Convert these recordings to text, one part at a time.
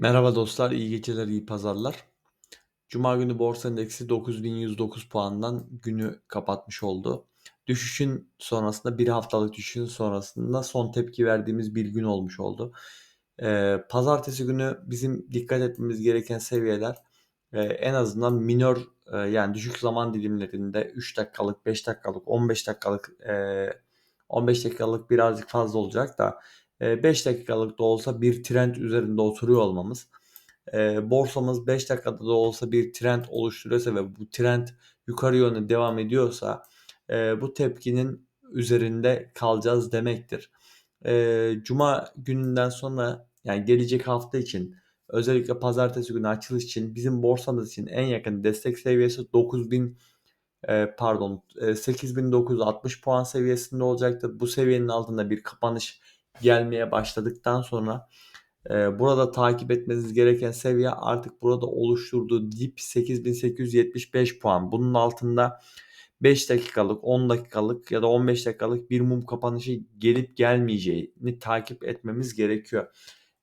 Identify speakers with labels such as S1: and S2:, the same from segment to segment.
S1: Merhaba dostlar, iyi geceler, iyi pazarlar. Cuma günü borsa endeksi 9109 puandan günü kapatmış oldu. Düşüşün sonrasında bir haftalık düşüşün sonrasında son tepki verdiğimiz bir gün olmuş oldu. Ee, pazartesi günü bizim dikkat etmemiz gereken seviyeler e, en azından minör e, yani düşük zaman dilimlerinde 3 dakikalık, 5 dakikalık, 15 dakikalık e, 15 dakikalık birazcık fazla olacak da 5 dakikalık da olsa bir trend üzerinde oturuyor olmamız. Borsamız 5 dakikada da olsa bir trend oluşturuyorsa ve bu trend yukarı yönde devam ediyorsa bu tepkinin üzerinde kalacağız demektir. Cuma gününden sonra yani gelecek hafta için özellikle pazartesi günü açılış için bizim borsamız için en yakın destek seviyesi 9000 pardon 8960 puan seviyesinde olacaktır. Bu seviyenin altında bir kapanış gelmeye başladıktan sonra e, burada takip etmeniz gereken seviye artık burada oluşturduğu dip 8875 puan. Bunun altında 5 dakikalık, 10 dakikalık ya da 15 dakikalık bir mum kapanışı gelip gelmeyeceğini takip etmemiz gerekiyor.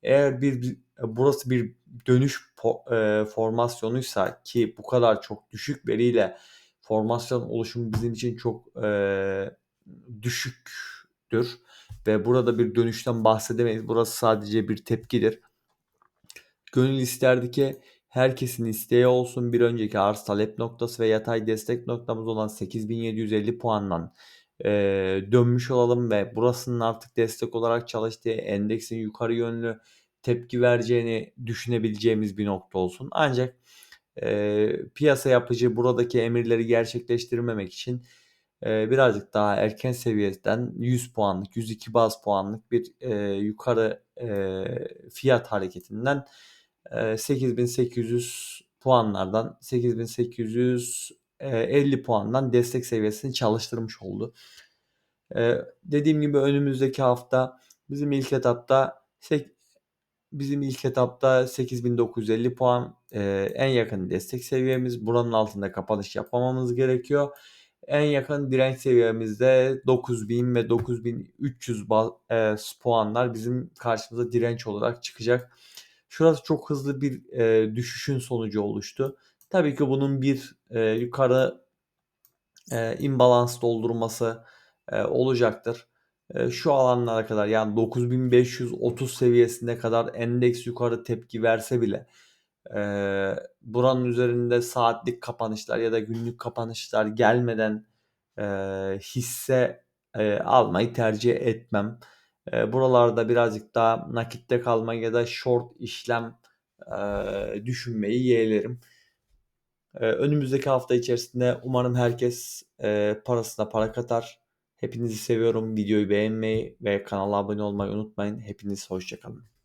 S1: Eğer bir burası bir dönüş e, formasyonuysa ki bu kadar çok düşük veriyle formasyon oluşumu bizim için çok e, düşüktür ve burada bir dönüşten bahsedemeyiz. Burası sadece bir tepkidir. Gönül isterdi ki herkesin isteği olsun bir önceki arz talep noktası ve yatay destek noktamız olan 8750 puandan e, dönmüş olalım ve burasının artık destek olarak çalıştığı endeksin yukarı yönlü tepki vereceğini düşünebileceğimiz bir nokta olsun. Ancak e, piyasa yapıcı buradaki emirleri gerçekleştirmemek için e, birazcık daha erken seviyeden 100 puanlık, 102 baz puanlık bir e, yukarı e, fiyat hareketinden e, 8800 puanlardan 8850 puandan destek seviyesini çalıştırmış oldu. E, dediğim gibi önümüzdeki hafta bizim ilk etapta Bizim ilk etapta 8950 puan e, en yakın destek seviyemiz. Buranın altında kapanış yapmamamız gerekiyor. En yakın direnç seviyemizde 9000 ve 9300 e, puanlar bizim karşımıza direnç olarak çıkacak. Şurası çok hızlı bir e, düşüşün sonucu oluştu. Tabii ki bunun bir e, yukarı e, imbalans doldurması e, olacaktır şu alanlara kadar yani 9530 seviyesine kadar endeks yukarı tepki verse bile buranın üzerinde saatlik kapanışlar ya da günlük kapanışlar gelmeden hisse almayı tercih etmem. buralarda birazcık daha nakitte kalma ya da short işlem düşünmeyi yeğlerim. önümüzdeki hafta içerisinde umarım herkes parasına para katar Hepinizi seviyorum. Videoyu beğenmeyi ve kanala abone olmayı unutmayın. Hepiniz hoşçakalın.